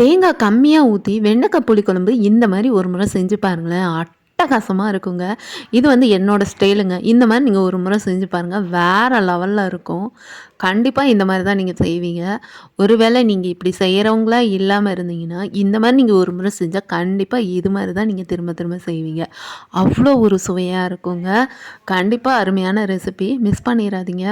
தேங்காய் கம்மியாக ஊற்றி வெண்டைக்காய் புளிக்குழம்பு இந்த மாதிரி ஒரு முறை செஞ்சு பாருங்களேன். அட்டகாசமாக இருக்குங்க. இது வந்து என்னோடய ஸ்டைலுங்க. இந்த மாதிரி நீங்கள் ஒரு முறை செஞ்சு பாருங்கள் வேறு லெவலில் இருக்கும். கண்டிப்பாக இந்த மாதிரி தான் நீங்கள் செய்வீங்க. ஒருவேளை நீங்கள் இப்படி செய்கிறவங்களா இல்லாமல் இருந்தீங்கன்னா இந்த மாதிரி நீங்கள் ஒரு முறை செஞ்சால் கண்டிப்பாக இது மாதிரி தான் நீங்கள் திரும்ப திரும்ப செய்வீங்க. அவ்வளோ ஒரு சுவையாக இருக்குங்க. கண்டிப்பாக அருமையான ரெசிபி மிஸ் பண்ணிடாதீங்க.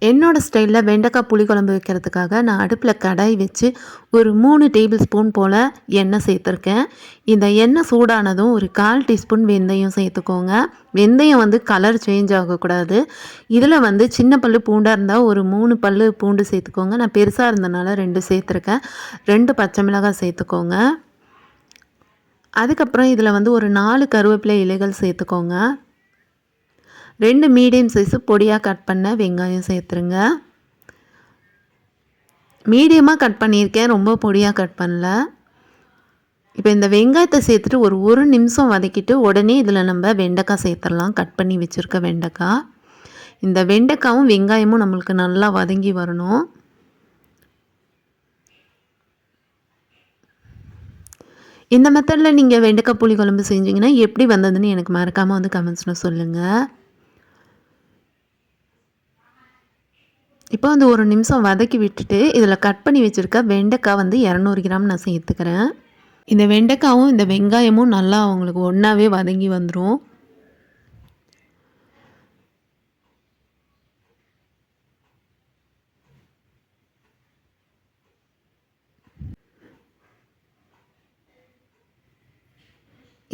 என்னோடய ஸ்டைலில் வெண்டைக்காய் புளிக்குழம்பு வைக்கிறதுக்காக நான் அடுப்பில் கடாய் வச்சு ஒரு மூணு டேபிள் ஸ்பூன் போல் எண்ணெய் சேர்த்துருக்கேன். இந்த எண்ணெய் சூடானதும் ஒரு கால் டீஸ்பூன் வெந்தயம் சேர்த்துக்கோங்க. வெந்தயம் வந்து கலர் சேஞ்ச் ஆகக்கூடாது. இதில் வந்து சின்ன பல் பூண்டாக இருந்தால் ஒரு மூணு பல் பூண்டு சேர்த்துக்கோங்க. நான் பெருசாக இருந்தனால ரெண்டு சேர்த்துருக்கேன். ரெண்டு பச்சை மிளகாய் சேர்த்துக்கோங்க. அதுக்கப்புறம் இதில் வந்து ஒரு நாலு கருவேப்பிலை இலைகள் சேர்த்துக்கோங்க. ரெண்டு மீடியம் சைஸு பொடியாக கட் பண்ண வெங்காயம் சேர்த்துருங்க. மீடியமாக கட் பண்ணியிருக்கேன் ரொம்ப பொடியாக கட் பண்ணல. இப்போ இந்த வெங்காயத்தை சேர்த்துட்டு ஒரு ஒரு நிமிஷம் வதக்கிட்டு உடனே இதில் நம்ம வெண்டைக்காய் சேர்த்துடலாம். கட் பண்ணி வச்சுருக்க வெண்டைக்காய். இந்த வெண்டைக்காவும் வெங்காயமும் நம்மளுக்கு நல்லா வதங்கி வரணும். இந்த மெத்தடில் நீங்கள் வெண்டைக்காய் புளி குழம்பு செஞ்சிங்கன்னா எப்படி வந்ததுன்னு எனக்கு மறக்காமல் வந்து கமெண்ட்ஸில் சொல்லுங்கள் இப்போ வந்து ஒரு நிமிஷம் வதக்கி விட்டுட்டு இதில் கட் பண்ணி வச்சுருக்க வெண்டைக்காய் வந்து இரநூறு கிராம் நான் சேர்த்துக்கிறேன். இந்த வெண்டைக்காவும் இந்த வெங்காயமும் நல்லா அவங்களுக்கு ஒன்றாவே வதங்கி வந்துடும்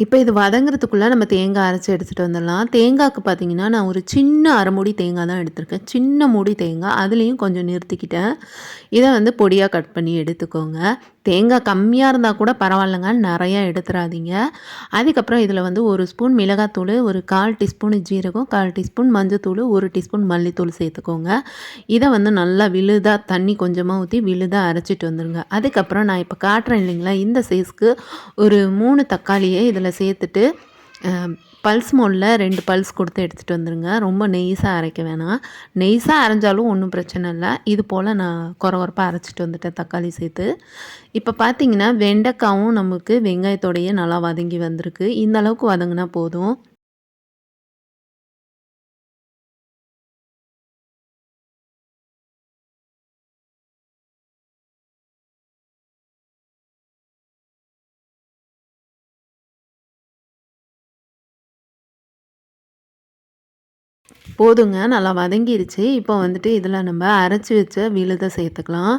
இப்போ இது வதங்குறதுக்குள்ளே நம்ம தேங்காய் அரைச்சி எடுத்துகிட்டு வந்துடலாம். தேங்காய்க்கு பார்த்தீங்கன்னா நான் ஒரு சின்ன அரை மூடி தேங்காய் தான் எடுத்திருக்கேன். சின்ன மூடி தேங்காய். அதுலேயும் கொஞ்சம் நிறுத்திக்கிட்டேன். இதை வந்து பொடியாக கட் பண்ணி எடுத்துக்கோங்க. தேங்காய் கம்மியாக இருந்தால் கூட பரவாயில்லைங்க. நிறையா எடுத்துடாதீங்க அதுக்கப்புறம் இதில் வந்து ஒரு ஸ்பூன் மிளகாத்தூள் ஒரு கால் டீஸ்பூன் ஜீரகம் கால் டீஸ்பூன் மஞ்சத்தூள் ஒரு டீஸ்பூன் மல்லித்தூள் சேர்த்துக்கோங்க. இதை வந்து நல்லா விழுதாக தண்ணி கொஞ்சமாக ஊற்றி விழுதாக அரைச்சிட்டு வந்துடுங்க அதுக்கப்புறம் நான் இப்போ காட்டுறேன் இல்லைங்களா இந்த சைஸ்க்கு ஒரு மூணு தக்காளியை இதில் சேர்த்துட்டு பல்ஸ் மோடில் ரெண்டு பல்ஸ் கொடுத்து எடுத்துகிட்டு வந்துடுங்க ரொம்ப நெய்ஸாக அரைக்க வேணாம். நெய்ஸாக அரைஞ்சாலும் ஒன்றும் பிரச்சனை இல்லை. இது போல் நான் குறவரப்பாக அரைச்சிட்டு வந்துட்டேன் தக்காளி சேர்த்து. இப்போ பார்த்தீங்கன்னா வெண்டைக்காவும் நமக்கு வெங்காயத்தோடையே நல்லா வதங்கி வந்திருக்கு. இந்த அளவுக்கு வதங்கினா போதும். போதுங்க நல்லா வதங்கிருச்சு. இப்போ வந்துட்டு இதில் நம்ம அரைச்சி வச்ச விழுதை சேர்த்துக்கலாம்.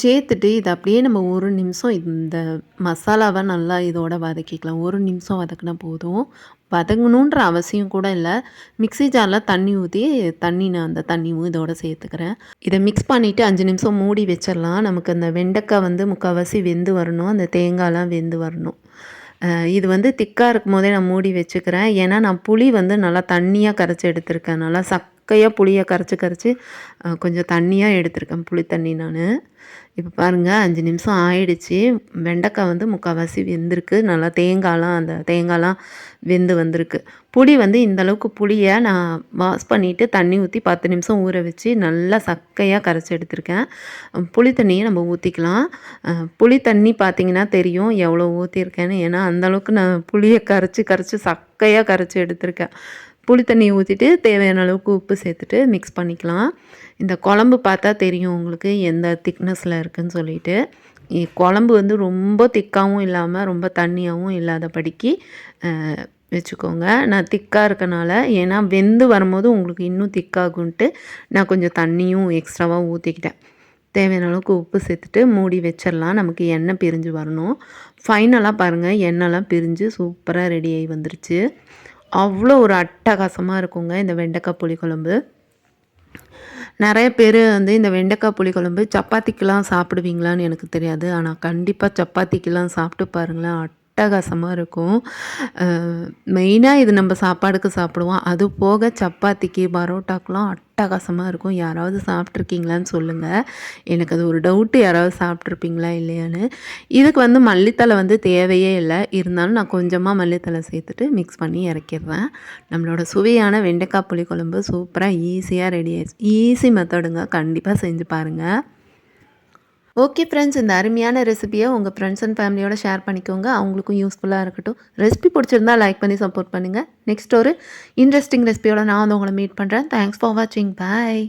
சேர்த்துட்டு இது அப்படியே நம்ம ஒரு நிமிஷம் இந்த மசாலாவை நல்லா இதோட வதக்கிக்கலாம். ஒரு நிமிஷம் வதக்கினா போதும். வதங்கணுன்ற அவசியம் கூட இல்லை. மிக்சி ஜாரில் தண்ணி ஊற்றி தண்ணி நான் அந்த தண்ணியும் இதோட சேர்த்துக்கிறேன். இதை மிக்ஸ் பண்ணிவிட்டு அஞ்சு நிமிஷம் மூடி வச்சிடலாம். நமக்கு அந்த வெண்டைக்காய் வந்து முக்கால்வாசி வெந்து வரணும். அந்த தேங்காயெலாம் வெந்து வரணும். இது வந்து திக்காக இருக்கும் போதே நான் மூடி வச்சுக்கிறேன். ஏன்னா நான் புளி வந்து நல்லா தண்ணியாக கரைச்சி எடுத்திருக்கேன். நல்லா சக் சக்கையாக புளியை கரைச்சி கரைச்சி கொஞ்சம் தண்ணியாக எடுத்திருக்கேன். புளி தண்ணி நான். இப்போ பாருங்கள் அஞ்சு நிமிஷம் ஆயிடுச்சு. வெண்டைக்காய் வந்து முக்கால்வாசி வெந்திருக்கு. நல்லா தேங்காய்லாம் அந்த தேங்காய்லாம் வெந்து வந்திருக்கு. புளி வந்து இந்தளவுக்கு புளியை நான் வாஷ் பண்ணிவிட்டு தண்ணி ஊற்றி பத்து நிமிஷம் ஊற வச்சு நல்லா சக்கையாக கரைச்சி எடுத்திருக்கேன். புளி தண்ணியை நம்ம ஊற்றிக்கலாம் புளி தண்ணி பார்த்திங்கன்னா தெரியும் எவ்வளோ ஊற்றிருக்கேன்னு ஏன்னா அந்தளவுக்கு நான் புளியை கரைச்சி கரைச்சி சக்கையாக கரைச்சி எடுத்திருக்கேன். புளி தண்ணி ஊற்றிட்டு தேவையான அளவுக்கு உப்பு சேர்த்துட்டு மிக்ஸ் பண்ணிக்கலாம். இந்த குழம்பு பார்த்தா தெரியும் உங்களுக்கு எந்த திக்னஸில் இருக்குதுன்னு சொல்லிட்டு. குழம்பு வந்து ரொம்ப திக்காகவும் இல்லாமல் ரொம்ப தண்ணியாகவும் இல்லாத படிக்கு வச்சுக்கோங்க. நான் திக்காக இருக்கனால ஏன்னா வெந்து வரும்போது உங்களுக்கு இன்னும் திக்காகுன்ட்டு நான் கொஞ்சம் தண்ணியும் எக்ஸ்ட்ராவாக ஊற்றிக்கிட்டேன் தேவையான அளவுக்கு உப்பு சேர்த்துட்டு மூடி வச்சிடலாம் நமக்கு எண்ணெய் பிரிஞ்சு வரணும். ஃபைனலாக பாருங்கள் எண்ணெய்லாம் பிரிஞ்சு சூப்பராக ரெடி ஆகி வந்துருச்சு. அவ்வளோ ஒரு அட்டகாசமாக இருக்குங்க இந்த வெண்டைக்காய் புளிக்குழம்பு நிறைய பேர் வந்து இந்த வெண்டைக்காய் புளிக்குழம்பு சப்பாத்திக்கெலாம் சாப்பிடுவீங்களான்னு எனக்கு தெரியாது. ஆனால் கண்டிப்பாக சப்பாத்திக்கெலாம் சாப்பிட்டு பாருங்களேன். அட்டகாசமாக இருக்கும். மெயினாக இது நம்ம சாப்பாடுக்கு சாப்பிடுவோம். அது போக சப்பாத்திக்கு பரோட்டாக்கெலாம் அட்டகாசமாக இருக்கும். யாராவது சாப்பிட்ருக்கீங்களான்னு சொல்லுங்கள் எனக்கு அது ஒரு டவுட்டு யாராவது சாப்பிட்ருப்பீங்களா இல்லையான்னு. இதுக்கு வந்து மல்லித்தலை வந்து தேவையே இல்லை. இருந்தாலும் நான் கொஞ்சமாக மல்லித்தலை சேர்த்துட்டு மிக்ஸ் பண்ணி இறக்கிடுறேன். நம்மளோட சுவையான வெண்டைக்காய் புளிக்குழம்பு சூப்பராக ஈஸியாக ரெடி ஆயிடுச்சு. ஈஸி மெத்தடுங்க கண்டிப்பாக செஞ்சு பாருங்கள் ஓகே ஃப்ரெண்ட்ஸ் இந்த அருமையான ரெசிபியை உங்கள் ஃப்ரெண்ட்ஸ் அண்ட் ஃபேமிலியோட ஷேர் பண்ணிக்கோங்க. அவங்களுக்கும் யூஸ்ஃபுல்லாக இருக்கட்டும். ரெசிபி பிடிச்சிருந்தா லைக் பண்ணி சப்போர்ட் பண்ணுங்கள் நெக்ஸ்ட் ஒரு இன்ட்ரெஸ்டிங் ரெசிபியோட நான் வந்து உங்களை மீட் பண்ணுறேன் தேங்க்ஸ் ஃபார் வாட்சிங் பாய்